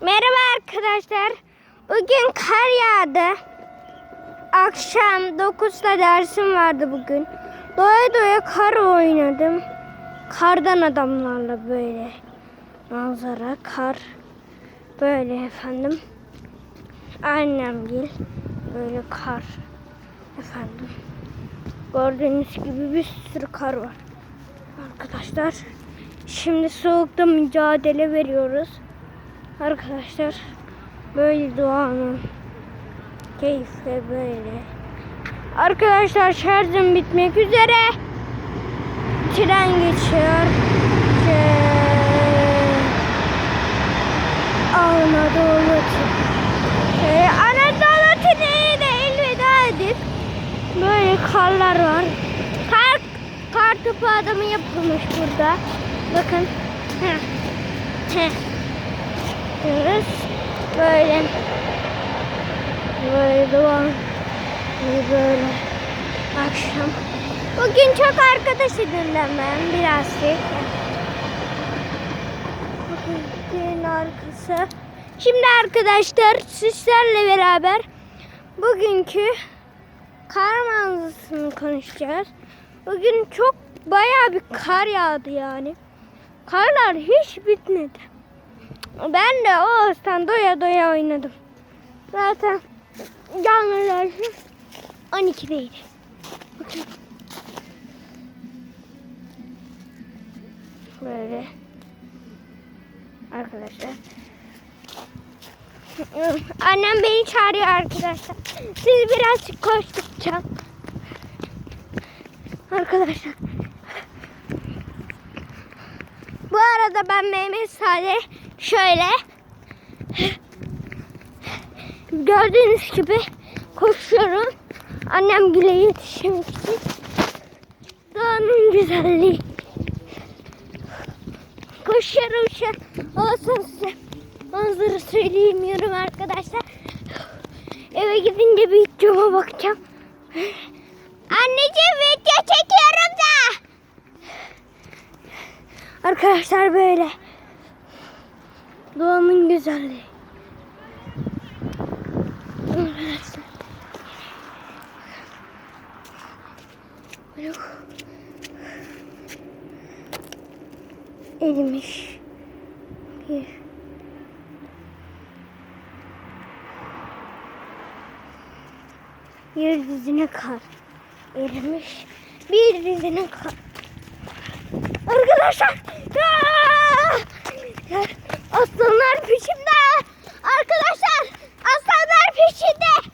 Merhaba arkadaşlar. Bugün kar yağdı. Akşam 9'da dersim vardı bugün. Doya doya kar oynadım. Kardan adamlarla böyle. Manzara, kar. Böyle efendim. Annem gel. Böyle kar. Efendim. Gördüğünüz gibi bir sürü kar var. Arkadaşlar. Şimdi soğukta mücadele veriyoruz. Arkadaşlar böyle doğanın keyfi böyle. Arkadaşlar şarjım bitmek üzere. Tren geçiyor. Anadolu şey, Anadolu treni de elveda edip böyle karlar var. Kar, kar topu adamı yapılmış burada. Bakın. Heh. Heh yapıyoruz. Böyle böyle devam böyle akşam. Bugün çok arkadaş edindim ben birazcık. Bugün arkası. Şimdi arkadaşlar sizlerle beraber bugünkü kar manzarasını konuşacağız. Bugün çok bayağı bir kar yağdı yani. Karlar hiç bitmedi. Ben de o ağızdan doya doya oynadım. Zaten canlı dersim 12'deydi. Bakın. Böyle. Arkadaşlar. Annem beni çağırıyor arkadaşlar. Siz birazcık koştukça. Arkadaşlar. Bu arada ben Mehmet Salih şöyle gördüğünüz gibi koşuyorum. Annem güle yetişmek için. Doğanın güzelliği. Koşuyorum şu. Olsun size manzara söyleyemiyorum arkadaşlar. Eve gidince bir cama bakacağım. Anneciğim video çekiyorum da. Arkadaşlar böyle. Doğanın güzelliği. Arkadaşlar. Böyle Erimiş. Bir. Bir dizine kar. Erimiş. Bir dizine kar. Arkadaşlar. Aa!